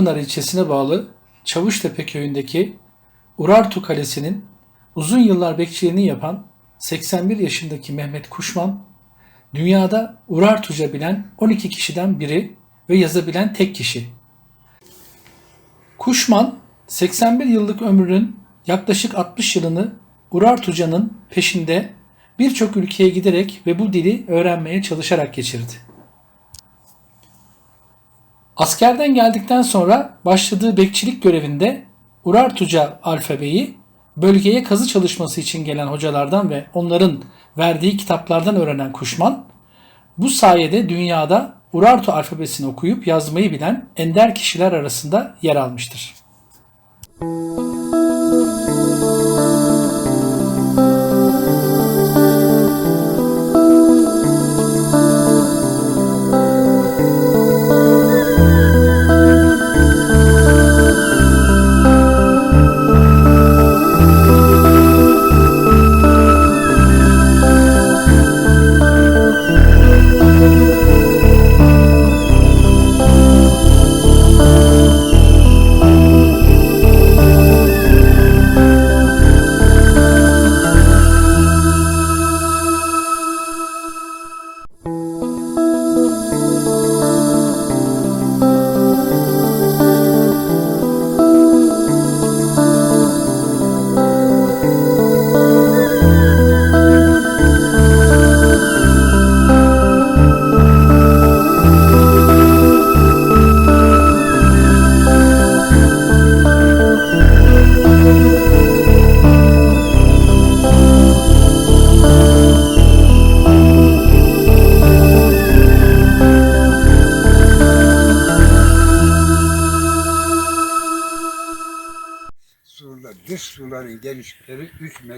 Gürpınar ilçesine bağlı Çavuştepe köyündeki Urartu Kalesi'nin uzun yıllar bekçiliğini yapan 81 yaşındaki Mehmet Kuşman, dünyada Urartuca bilen 12 kişiden biri ve yazabilen tek kişi. Kuşman, 81 yıllık ömrünün yaklaşık 60 yılını Urartuca'nın peşinde birçok ülkeye giderek ve bu dili öğrenmeye çalışarak geçirdi. Askerden geldikten sonra başladığı bekçilik görevinde Urartuca alfabeyi bölgeye kazı çalışması için gelen hocalardan ve onların verdiği kitaplardan öğrenen Kuşman, bu sayede dünyada Urartu alfabesini okuyup yazmayı bilen ender kişiler arasında yer almıştır. Surlar,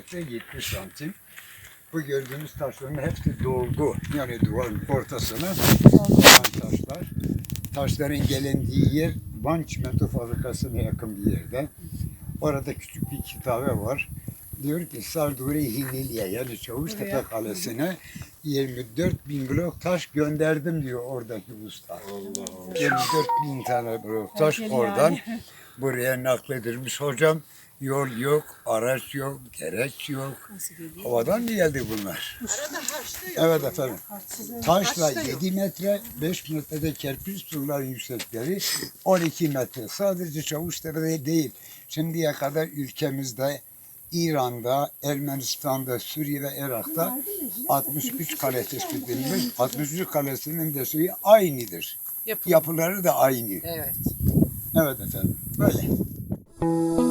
metre 70 santim. Bu gördüğünüz taşların hepsi dolgu. Yani duvarın ortasına konan taşlar. Taşların gelindiği yer Van Çimento Fabrikası'na yakın bir yerde. Orada küçük bir kitabe var. Diyor ki Sarduri Hinilya yani Çavuştepe Kalesi'ne 24 bin blok taş gönderdim diyor oradaki usta. 24 bin tane blok taş oradan buraya nakledilmiş hocam. Yol yok, araç yok, gereç yok. Havadan mı geldi bunlar? Evet efendim. Taşla 7 metre, 5 metrede kerpiç surların yüksekleri 12 metre. Sadece Çavuştepe'de değil. Şimdiye kadar ülkemizde İran'da, Ermenistan'da, Suriye'de, Irak'ta 63 kale tespit edilmiş. 63 kalesinin de suyu aynıdır. Yapı. Yapıları da aynı. Evet. Evet efendim. Böyle. Música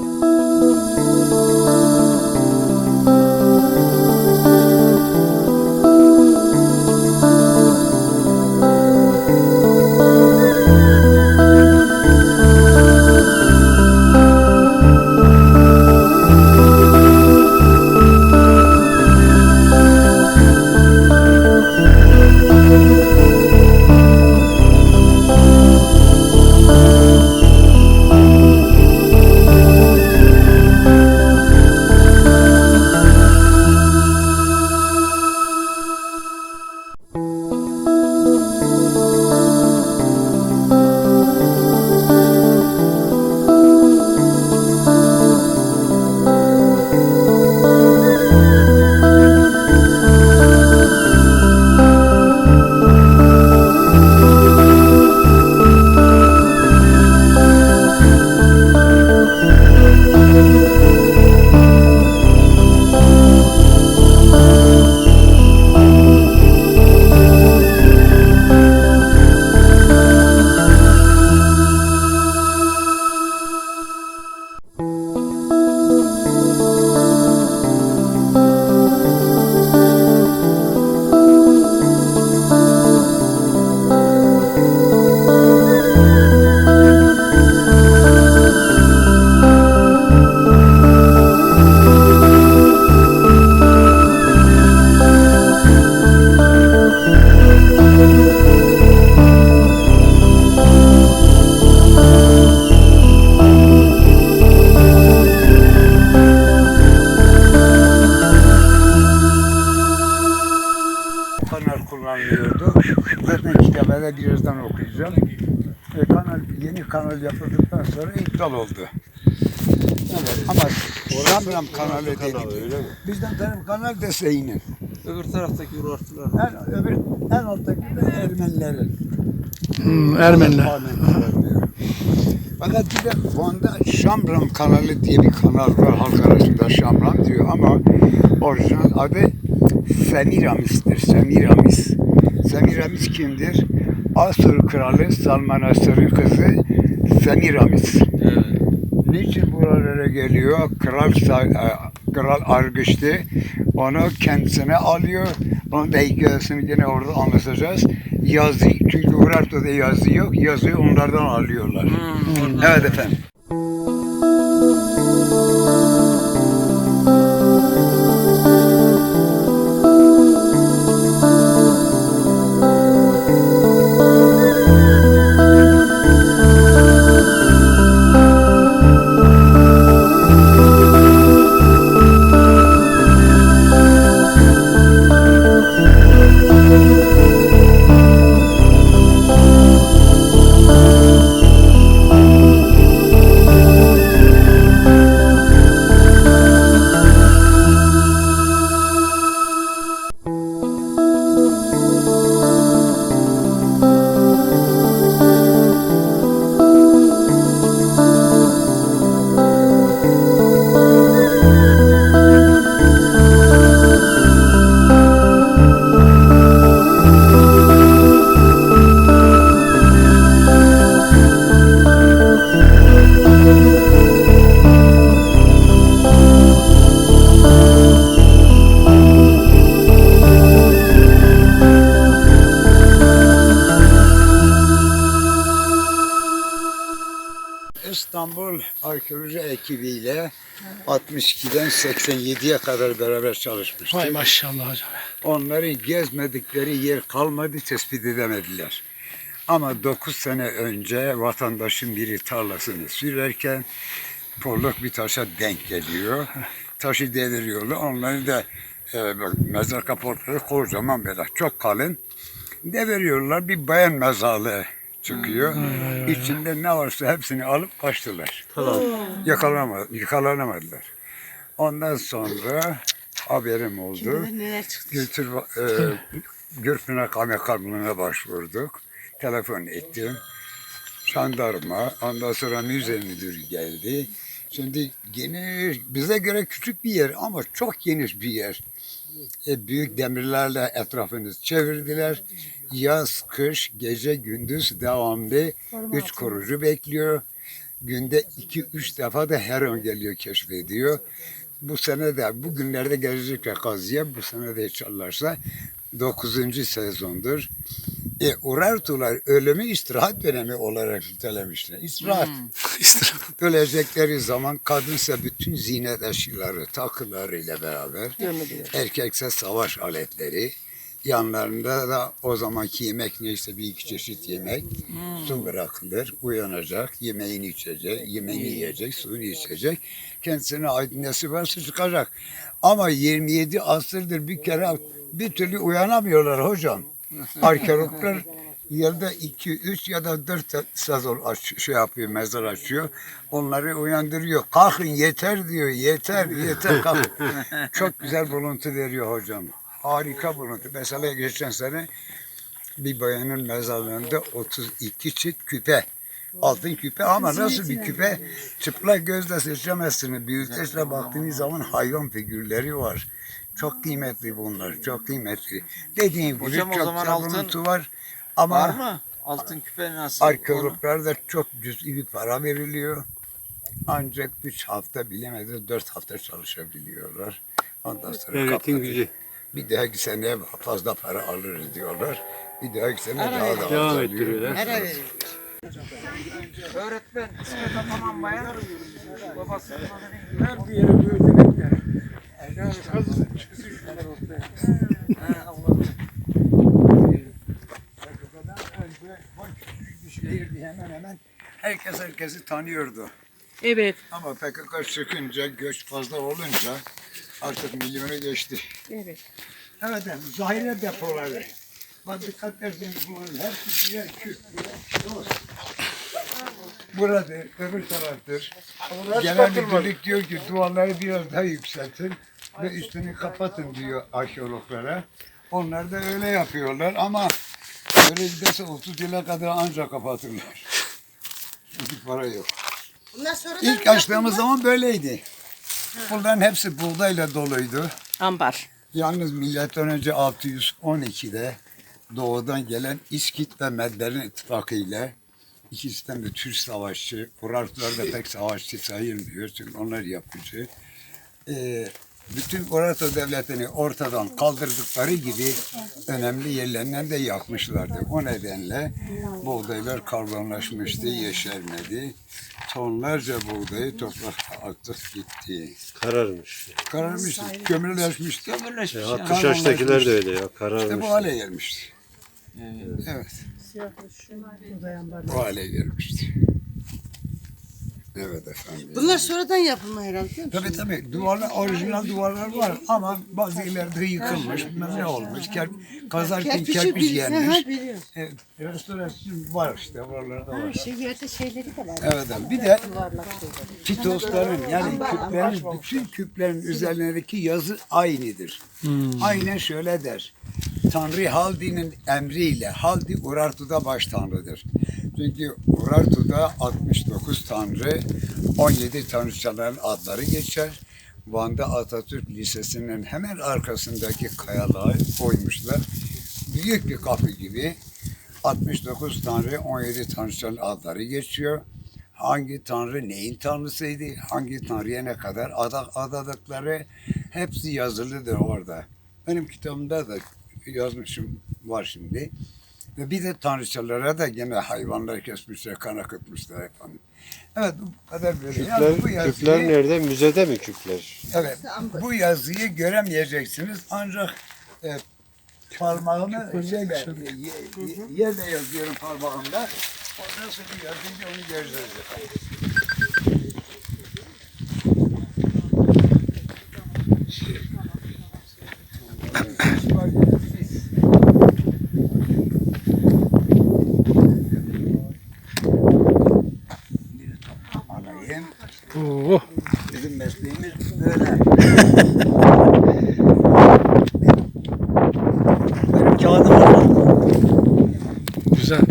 e, kanal yeni kanal yapıldıktan sonra iptal oldu. Ama Şamram kanalı dedik. Bizden benim kanal Deseyin'in. Öbür taraftaki urartılar. En, öbür, en alttaki de Ermenilerin. Hmm, Ermeniler. Fakat bir de Van'da Şamram kanalı diye bir kanal var halk arasında Şamram diyor ama orijinal adı Semiramis'tir. Semiramis. Semiramis kimdir? Asur kralı Salman Asır'ın kızı Semiramis. Evet. Niçin buralara geliyor? Kral e, Kral Argış'tı. Onu kendisine alıyor. Onun da hikayesini yine orada anlatacağız. Yazı, çünkü Urartu'da yazı yok. Yazıyı onlardan alıyorlar. Evet efendim. 87'ye kadar beraber çalışmıştık. Vay maşallah hocam. Onların gezmedikleri yer kalmadı tespit edemediler. Ama 9 sene önce vatandaşın biri tarlasını sürerken polluk bir taşa denk geliyor. Taşı deviriyorlar. Onları da e, mezar kaportları kocaman böyle çok kalın. Deviriyorlar. Bir bayan mezarlığı çıkıyor. İçinde ne varsa hepsini alıp kaçtılar. Yakalanamadı, yakalanamadılar. Ondan sonra haberim oldu. Kültür e, Gürpınar Kaymakamlığı'na başvurduk. Telefon ettim. Jandarma, ondan sonra müze müdürü geldi. Şimdi geniş, bize göre küçük bir yer ama çok geniş bir yer. E, büyük demirlerle etrafını çevirdiler. Yaz, kış, gece, gündüz devamlı üç korucu bekliyor. Günde iki, üç defa da her an geliyor keşfediyor. Bu sene de, bugünlerde gelecekler kazıya, bu sene de çalarsa dokuzuncu sezondur. E, Urartular ölümü istirahat dönemi olarak nitelemişler. İstirahat. Ölecekleri zaman kadınsa bütün ziynet eşyaları, takılarıyla beraber, erkekse savaş aletleri, yanlarında da o zamanki yemek neyse bir iki çeşit yemek, su bırakılır, uyanacak, yemeğini içecek, yemeğini yiyecek, suyunu içecek, kendisine ait nesi varsa çıkacak. Ama 27 asırdır bir kere bir türlü uyanamıyorlar hocam. Arkeologlar yılda 2, 3 ya da 4 sezon aç, şey yapıyor, mezar açıyor. Onları uyandırıyor. Kalkın yeter diyor. Yeter, yeter kalkın. Çok güzel buluntu veriyor hocam. Harika buluntu. Mesela geçen sene bir bayanın mezarlığında 32 çift küpe. Altın küpe ama nasıl bir küpe? Çıplak gözle seçemezsiniz. Büyüteçle baktığınız zaman hayvan figürleri var. Çok kıymetli bunlar, çok kıymetli. Dediğim gibi Hocam o çok zaman altın var. Ama Var mı? Altın küpe nasıl? arkeologlarda çok cüz'i bir para veriliyor. Ancak 3 hafta bilemedi 4 hafta çalışabiliyorlar. Ondan sonra Devletin kapatıyor. gücü. Bir dahaki sene fazla para alırız diyorlar. Bir dahaki sene daha da Devam az alıyor. ettiriyorlar. Ara veriyor. Öğretmen İsmet Ataman bayan. Babası. Ha, Allah. Şehirdi hemen hemen. Herkes herkesi tanıyordu. Evet. Ama PKK çıkınca, göç fazla olunca artık milyonu geçti. Evet. Evet zahire depoları. Bak dikkat ederseniz bunların hepsi birer küp, birer. Burada öbür taraftır. Onlar Genel müdürlük diyor ki duvarları biraz daha yükseltin ve üstünü kapatın diyor arkeologlara. Onlar da öyle yapıyorlar ama öyle giderse 30 yıla kadar ancak kapatırlar. Çünkü para yok. İlk açtığımız zaman böyleydi. Bunların hepsi buğdayla doluydu. ambar. Yalnız milattan önce 612'de doğudan gelen İskit ve Medlerin ittifakı ile ikisinden de Türk savaşçı, Urartular da pek savaşçı sayılmıyor çünkü onlar yapıcı. Ee, bütün Urartu devletini ortadan kaldırdıkları gibi önemli yerlerinden de yakmışlardı. O nedenle buğdaylar karbonlaşmıştı, yeşermedi. Tonlarca buğdayı toprakta aktık gitti. Kararmış. Kararmıştı, kömürleşmişti. Kömürleşmiş. Ya, yani. 60 yaştakiler de öyle ya. İşte Kararmış. bu hale gelmişti. Evet. Bu hale gelmişti. Evet efendim. Bunlar sonradan yapılma herhalde. değil mi? Tabii tabii duvarlar, orijinal duvarlar var ama bazı yerlerde yıkılmış, bilmem ne olmuş. Ker, kazarken Kerpiçi kerpiç bir- Ha, yenmiş. biliyorum. Evet, restorasyon var işte oralarda var. Şey yerde şeyleri de var. Evet abi. Bir de fitosların yani küplerin, bütün küplerin üzerlerindeki yazı aynıdır. Aynen şöyle der. Tanrı Haldi'nin emriyle, Haldi Urartu'da baş tanrıdır. Çünkü Urartu'da 69 tanrı, 17 tanrıçaların adları geçer. Van'da Atatürk Lisesi'nin hemen arkasındaki kayalığa koymuşlar. Büyük bir kapı gibi. 69 tanrı, 17 tanrıçanın adları geçiyor. Hangi tanrı neyin tanrısıydı, hangi tanrıya ne kadar ada, adadıkları hepsi yazılıdır orada. Benim kitabımda da yazmışım var şimdi. Ve bir de tanrıçalara da gene hayvanlar kesmişler, kan akıtmışlar efendim. Evet bu kadar böyle. Yani bu Küpler, yazıyı- küpler nerede? Müzede mi küpler? Evet. Bu yazıyı göremeyeceksiniz ancak e, parmağımı ye- yerle yazıyorum parmağımla. Ondan sonra yazınca onu göreceğiz efendim. Güzel.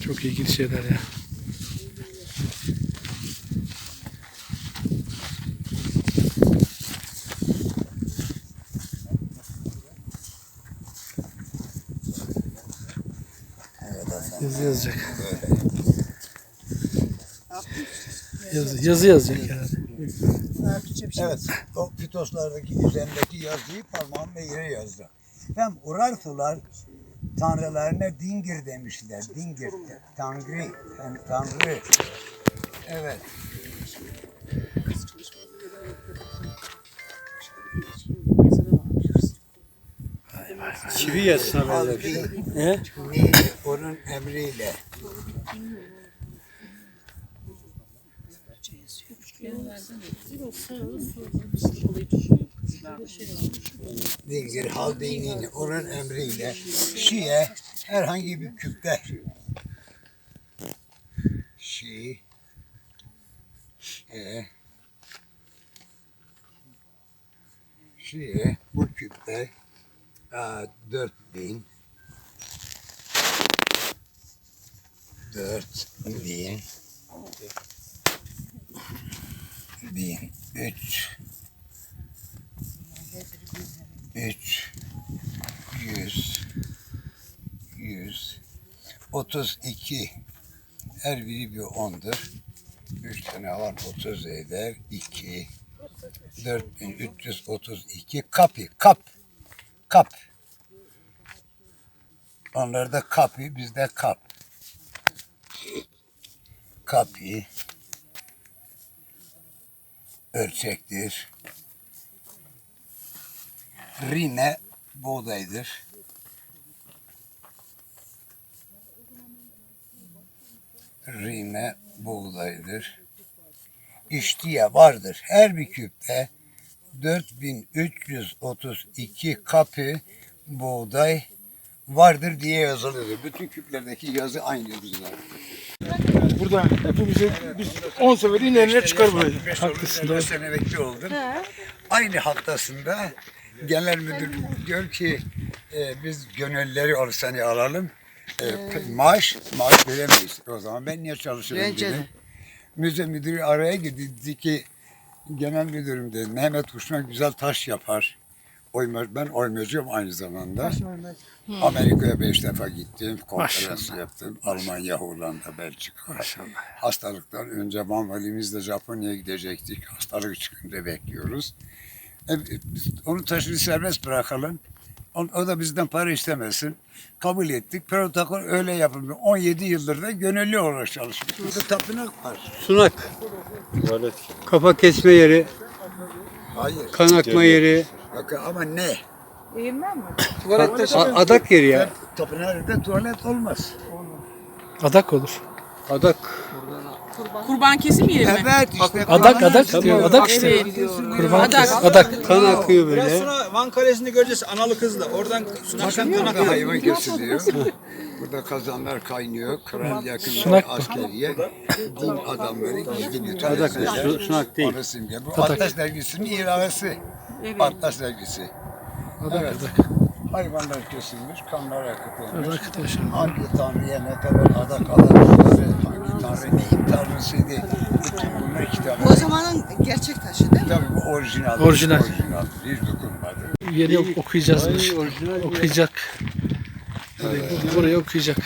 Çok ilginç şeyler ya. Yazı yazacak. Yazı, yazı yazacak herhalde. Evet, o pitoslardaki üzerindeki yazıyı parmağımla yere yazdı. Hem Urartular tanrılarına dingir demişler. Dingir, tangri, yani tanrı. Evet. Çivi Ne? neydi? Onun emriyle. Dingir Haldeyni'nin onun emriyle Şiye herhangi bir küpte. Şi e Şiye bu küpte aa, 4000 4000 bin üç. Üç. Yüz. Yüz. Otuz iki. Her biri bir ondur. Üç tane var otuz eder. iki. Dört bin üç yüz otuz iki. Kapi kap. Kap. Onlarda kapi bizde kap. Kapi ölçektir. Rime buğdaydır. Rime buğdaydır. İştiye vardır. Her bir küpte 4332 kapı buğday vardır diye yazılıyordu. Bütün küplerdeki yazı aynıdır zaten. Burada hepimizi biz 10 sefer inerler çıkar buraya. Haklısın. Ben sene emekli oldum. Aynı haftasında genel müdür diyor ki e, biz gönüllüleri al seni alalım. E, maaş, maaş veremeyiz. O zaman ben niye çalışırım Bence dedi. de. Müze müdürü araya girdi. Dedi ki genel müdürüm dedi. Mehmet Kuşman güzel taş yapar. Oymaz, ben oymacıyım aynı zamanda. Amerika'ya beş defa gittim. Konferans yaptım. Almanya, Hollanda, Belçika. Hastalıktan önce Van valimizle Japonya'ya gidecektik. Hastalık çıkınca bekliyoruz. E, biz onu taşını serbest bırakalım. O, o da bizden para istemesin. Kabul ettik. Protokol öyle yapılmış. 17 yıldır da gönüllü olarak çalışmış. Burada tapınak var. Sunak. Kafa kesme yeri, Hayır. kan akma yeri, Bakın ama ne? Tuvalette a- adak yeri ya. Tapınakta tuvalet olmaz. Adak olur. Adak. Kurban kesim yeri mi? Evet işte. Adak adak Tamam. diyor. Adak işte. Evet. Kurban Adak. Adak. Kan akıyor Biraz böyle. sonra Van Kalesi'ni göreceğiz analı kızla. Oradan Bakın Kanak burada hayvan kesiliyor. Burada kazanlar kaynıyor. Kral yakınları askeriye. Din adamları gizli bir Adak. Su- Sunak değil. Orası simge. Bu Atlas dergisinin ilahası. Atlas dergisi. Adak Evet. adak. Hayvanlar kesilmiş, kanlar akıtılmış. Hangi tanrıya ne kadar adak adamışları, hangi tanrı neyin tanrısıydı. Bütün bunlar O kitaplar. zamanın gerçek taşı değil mi? Tabii bu orijinal. Orijinal. Orijinal. Hiç dokunmadı. Yeri ok- okuyacağızmış. Okuyacak. Burayı okuyacak.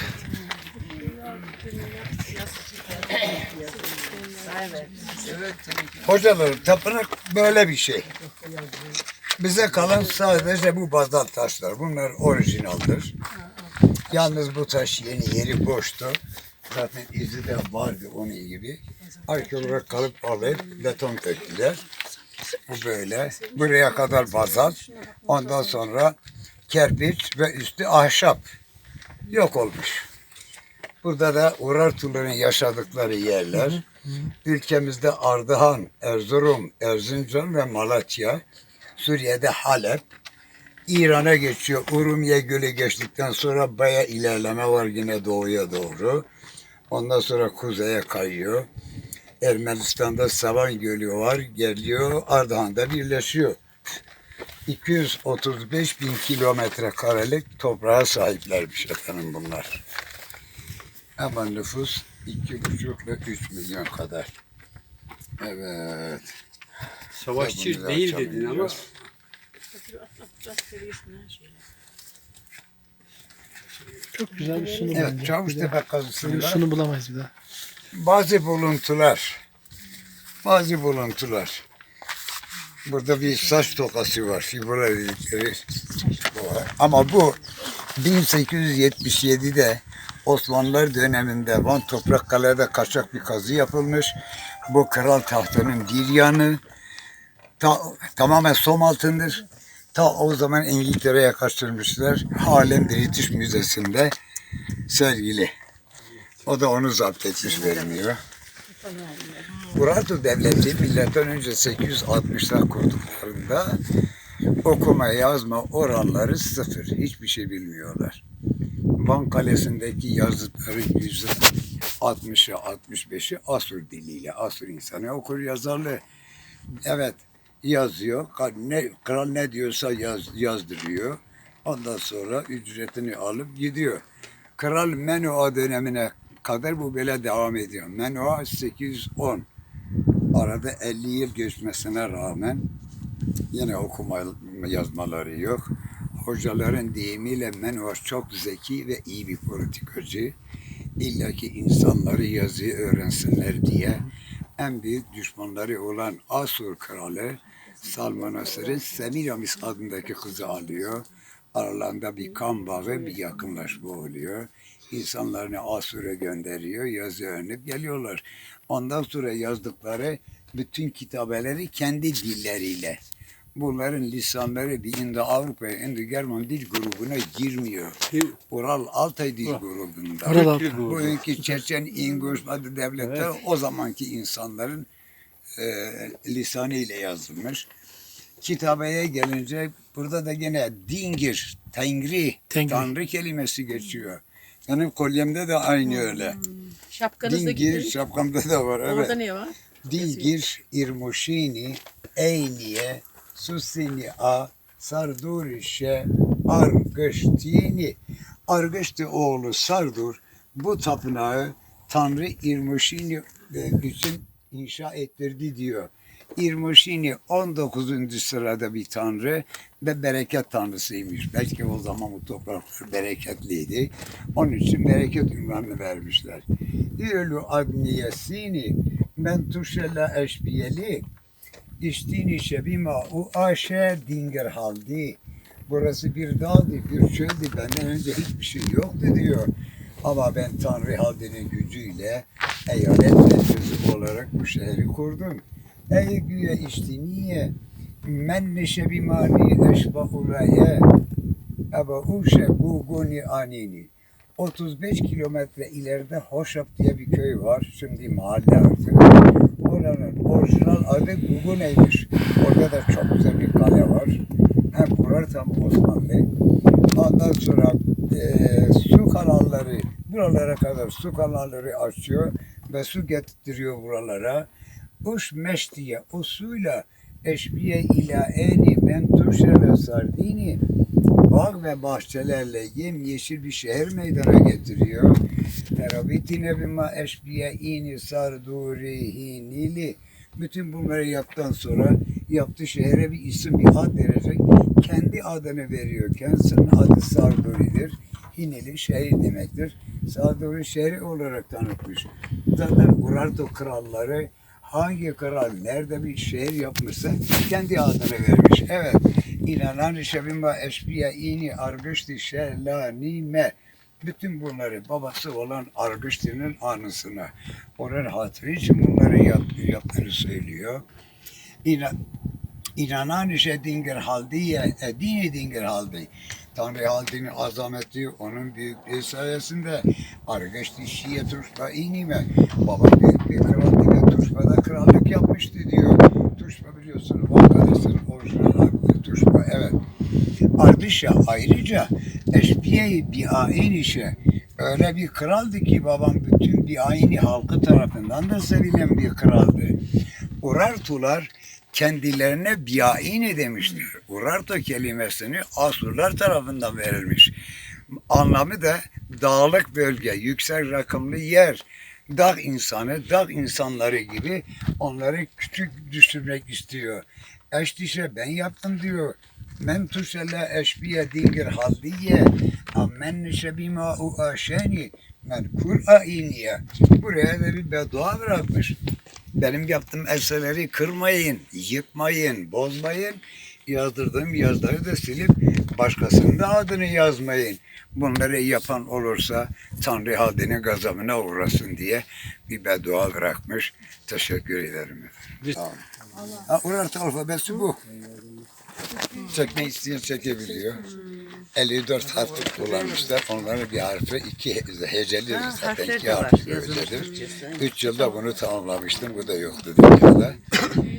Hocalarım tapınak böyle bir şey. Bize kalan sadece bu bazalt taşlar. Bunlar orijinaldir. Yalnız bu taş yeni yeri boştu. Zaten izi de vardı onun gibi. Arkeologlar kalıp alıp beton döktüler. Bu böyle. Buraya kadar bazalt. Ondan sonra kerpiç ve üstü ahşap. Yok olmuş. Burada da Urartuların yaşadıkları yerler. Ülkemizde Ardahan, Erzurum, Erzincan ve Malatya. Suriye'de Halep. İran'a geçiyor. Urumiye Gölü geçtikten sonra baya ilerleme var yine doğuya doğru. Ondan sonra kuzeye kayıyor. Ermenistan'da Savan Gölü var. Geliyor. Ardahan'da birleşiyor. 235 bin kilometre karelik toprağa sahiplermiş efendim bunlar. Ama nüfus iki buçuk ile üç milyon kadar. Evet. Savaşçı Bunu değil dedin ama. Çok güzel bir sunum Evet, bence. Çavuştepe Böyle bir kazısında sunum bulamayız bir daha. bazı buluntular, bazı buluntular. Burada bir saç tokası var, fibula dedikleri. Ama bu 1877'de Osmanlılar döneminde Van Toprakkale'de kaçak bir kazı yapılmış. Bu kral tahtının bir yanı ta- tamamen som altındır. Ta o zaman İngiltere'ye kaçırmışlar. Halen British Müzesi'nde sergili. O da onu zapt etmiş vermiyor. Urartu Devleti milattan önce 860'da kurduklarında okuma yazma oranları sıfır. Hiçbir şey bilmiyorlar. Van Kalesi'ndeki yazıtların yüzde 60'ı 65'i Asur diliyle. Asur insanı okur yazarlı. Evet yazıyor. Ne, kral ne diyorsa yaz, yazdırıyor. Ondan sonra ücretini alıp gidiyor. Kral Menua dönemine kadar bu böyle devam ediyor. Menua 810. Arada 50 yıl geçmesine rağmen yine okuma yazmaları yok. Hocaların deyimiyle Menua çok zeki ve iyi bir politikacı. İlla ki insanları yazıyı öğrensinler diye en büyük düşmanları olan Asur kralı Salmanasır'ın Semiramis adındaki kızı alıyor. Aralarında bir kan bağı, bir yakınlaşma oluyor. İnsanlarını Asur'a gönderiyor, yazı öğrenip geliyorlar. Ondan sonra yazdıkları bütün kitabeleri kendi dilleriyle. Bunların lisanları bir Indo Avrupa, Indo German dil grubuna girmiyor. Ural Altay dil grubunda. Ural. Bugünkü Çeçen, İnguş adı devletler o zamanki insanların e, lisanı ile yazılmış. Kitabeye gelince Burada da gene dingir, tengri, Tengri. tanrı kelimesi geçiyor. Benim kolyemde de aynı öyle. Şapkanızdaki Dingir, şapkamda da var. Orada Evet. ne var? Dingir, irmuşini, eyniye, susini a, sardurişe, argıştini. Argıştı oğlu Sardur bu tapınağı Tanrı İrmuşini e, için inşa ettirdi diyor. İrmuşini 19. sırada bir tanrı ve bereket tanrısıymış. Belki o zaman bu topraklar bereketliydi. Onun için bereket ünvanını vermişler. Diyorlu abniyesini men tuşela eşbiyeli İştini şebima u aşe dinger haldi. Burası bir dağdı, bir çöldü. Benden önce hiçbir şey yoktu diyor. Ama ben Tanrı Haldi'nin gücüyle eyalet merkezi olarak bu şehri kurdum. Ey güya iştiniye men neşe bimani eşba ulaye Eba uşe guguni anini 35 kilometre ileride Hoşap diye bir köy var. Şimdi mahalle artık. Oranın orijinal adı Gugune'ymiş. Orada da çok güzel bir kale var. Hem kurar tam Osmanlı. Ondan sonra eee, su kanalları buralara kadar su kanalları açıyor ve su getirtiyor buralara. Uş meştiye o suyla eşbiye ila eni mentuşele sardini bağ ve bahçelerle yemyeşil bir şehir meydana getiriyor. Terabitine bima eşbiye ini sardurihi nili. Bütün bunları yaptıktan sonra yaptığı şehre bir isim, bir ad verecek. Kendi adını veriyor. Kendisinin adı Sarduri'dir. Hinili şehir demektir. Sarduri şehri olarak tanıtmış. Zaten Urartu kralları hangi kral nerede bir şehir yapmışsa kendi adını vermiş. Evet. İnanan şebimba eşbiya ini argışti şehlanime. Bütün bunları babası olan Argışti'nin anısına, onun hatırı için bunları yap, yaptığını söylüyor. İna, inanan işe dingir haldiye, e, dini dingir haldi. Tanrı Haldi'nin azameti, onun büyüklüğü sayesinde Argışti Şiye Tuşba inime. Baba büyük bir kraldı ve Tuşba'da krallık yapmıştı diyor. Tuşba biliyorsun, Van Kalesi'nin orijinal adı Tuşba, evet. Ardışa ayrıca eşbiye bir ayin işe öyle bir kraldı ki babam bütün bir ayini halkı tarafından da sevilen bir kraldı. Urartular kendilerine biaini demiştir. Urartu kelimesini Asurlar tarafından verilmiş. Anlamı da dağlık bölge, yüksek rakımlı yer. Dağ insanı, dağ insanları gibi onları küçük düşürmek istiyor. Eşdişe ben yaptım diyor. Men tuşele eşbiye dingir haldiye ammen neşebima u aşeni men kur'a iniye. Buraya da bir beddua bırakmış. Benim yaptığım eserleri kırmayın, yıkmayın, bozmayın. Yazdırdığım yazıları da silip başkasının da adını yazmayın. Bunları yapan olursa Tanrı Haldi'nin gazabına uğrasın diye bir beddua bırakmış. Teşekkür ederim. Tamam. Ha, Urartu alfabesi bu. Çekme isteyen çekebiliyor. 54 harflik kullanmışlar. Onların bir harfi iki heceli zaten iki harfli hecedir. Üç yılda bunu tamamlamıştım. Bu da yoktu dünyada.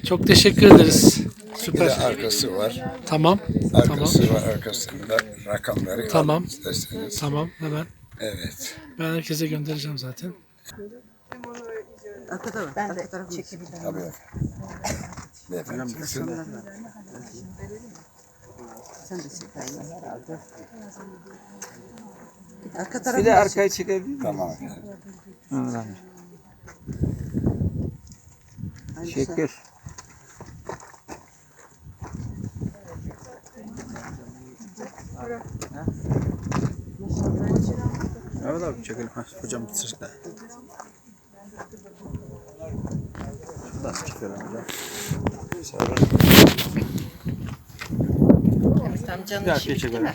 Çok teşekkür ederiz. Bir de Süper. arkası var. Tamam. Tamam. Arkası var. Arkasında rakamları Tamam. isterseniz. Tamam hemen. Evet. Ben herkese göndereceğim zaten. Arkada var. Ben de çekebilirim. Tabii. Beyefendi. Sen de çek aynı herhalde. Arka tarafı Bir de arkayı çekebilir miyim? Tamam. Çekir. Evet abi çekelim. Ha, hocam bitirsin de. Şuradan çekelim hocam. Tam canı Bir arkaya çekelim.